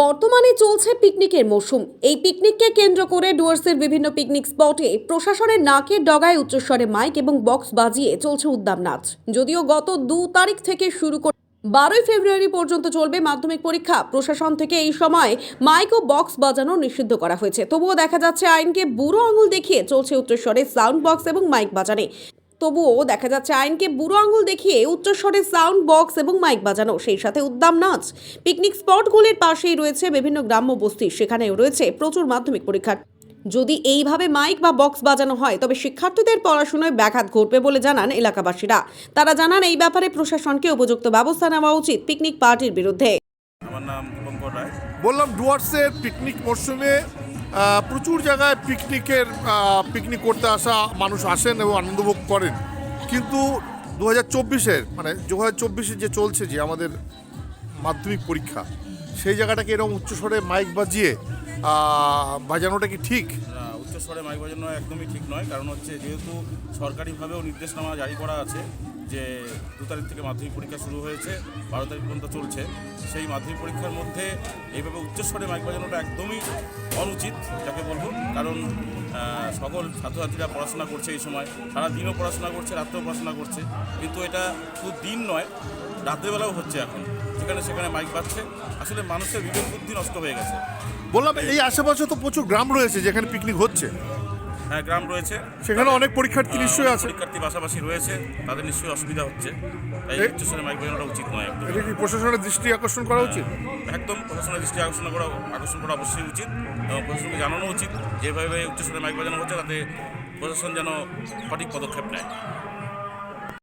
বর্তমানে চলছে পিকনিকের মৌসুম। এই পিকনিককে কেন্দ্র করে ডুয়ার্সের বিভিন্ন পিকনিক স্পটে প্রশাসনের নাকের ডগায় উচ্চস্বরে মাইক এবং বক্স বাজিয়ে চলছে উদ্দাম নাচ। যদিও গত দু তারিখ থেকে শুরু করে বারোই ফেব্রুয়ারি পর্যন্ত চলবে মাধ্যমিক পরীক্ষা। প্রশাসন থেকে এই সময় মাইক ও বক্স বাজানো নিষিদ্ধ করা হয়েছে। তবুও দেখা যাচ্ছে আইনকে বুড়ো আঙুল দেখিয়ে চলছে উচ্চস্বরে সাউন্ড বক্স এবং মাইক বাজানে। তবুও দেখা যাচ্ছে আইনকে বুড়ো আঙুল দেখিয়ে উচ্চস্বরে সাউন্ড বক্স এবং মাইক বাজানো, সেই সাথে উদ্দাম নাচ। পিকনিক স্পটগুলির পাশেই রয়েছে বিভিন্ন গ্রাম্য বস্তি, সেখানেও রয়েছে প্রচুর মাধ্যমিক পরীক্ষা। যদি এইভাবে মাইক বা বক্স বাজানো হয়, তবে শিক্ষার্থীদের পড়াশোনায় ব্যাঘাত ঘটবে বলে জানান এলাকাবাসীরা। তারা জানান, এই ব্যাপারে প্রশাসনকে উপযুক্ত ব্যবস্থা নেওয়া উচিত পিকনিক পার্টির বিরুদ্ধে। আমার নাম রায়। বললাম ডুয়ার্সের পিকনিক মরশুমে প্রচুর জায়গায় পিকনিকের পিকনিক করতে আসা মানুষ আসেন এবং আনন্দ আনন্দভোগ করেন। কিন্তু দু হাজার চব্বিশের মানে দু হাজার চব্বিশে যে চলছে যে আমাদের মাধ্যমিক পরীক্ষা, সেই জায়গাটাকে এরকম উচ্চস্বরে মাইক বাজিয়ে বাজানোটা কি ঠিক? উচ্চস্বরে মাইক বাজানো একদমই ঠিক নয়। কারণ হচ্ছে যেহেতু সরকারিভাবেও নির্দেশনামা জারি করা আছে যে দু তারিখ থেকে মাধ্যমিক পরীক্ষা শুরু হয়েছে, বারো তারিখ পর্যন্ত চলছে, সেই মাধ্যমিক পরীক্ষার মধ্যে এইভাবে উচ্চস্বরে মাইক বাজানোটা একদমই অনুচিত, যাকে বলব। কারণ সকল ছাত্রছাত্রীরা পড়াশোনা করছে এই সময়। সারা দিনও পড়াশোনা করছে, রাত্রেও পড়াশোনা করছে। কিন্তু এটা শুধু দিন নয়, রাত্রেবেলাও হচ্ছে এখন। যেখানে সেখানে মাইক বাজছে। আসলে মানুষের বিবেক বুদ্ধি নষ্ট হয়ে গেছে। বললাম, এই আশেপাশে তো প্রচুর গ্রাম রয়েছে যেখানে পিকনিক হচ্ছে। গ্রাম রয়েছে। সেখানে অনেক পরীক্ষার্থী নিশ্চয়ই আছে। পরীক্ষার্থী পাশাপাশি রয়েছে তাদের নিশ্চয়ই অসুবিধা হচ্ছে। তাই উচ্চস্তরের উচ্চস্বরে মাইক বাজানোটা উচিত নয় একদম। এটা কি প্রশাসনের দৃষ্টি আকর্ষণ করা উচিত? একদম প্রশাসনের দৃষ্টি আকর্ষণ করা আকর্ষণ করা অবশ্যই উচিত এবং প্রশাসনকে জানানো উচিত যেভাবে উচ্চস্বরে মাইক বাজানো হচ্ছে তাতে প্রশাসন যেন সঠিক পদক্ষেপ নেয়।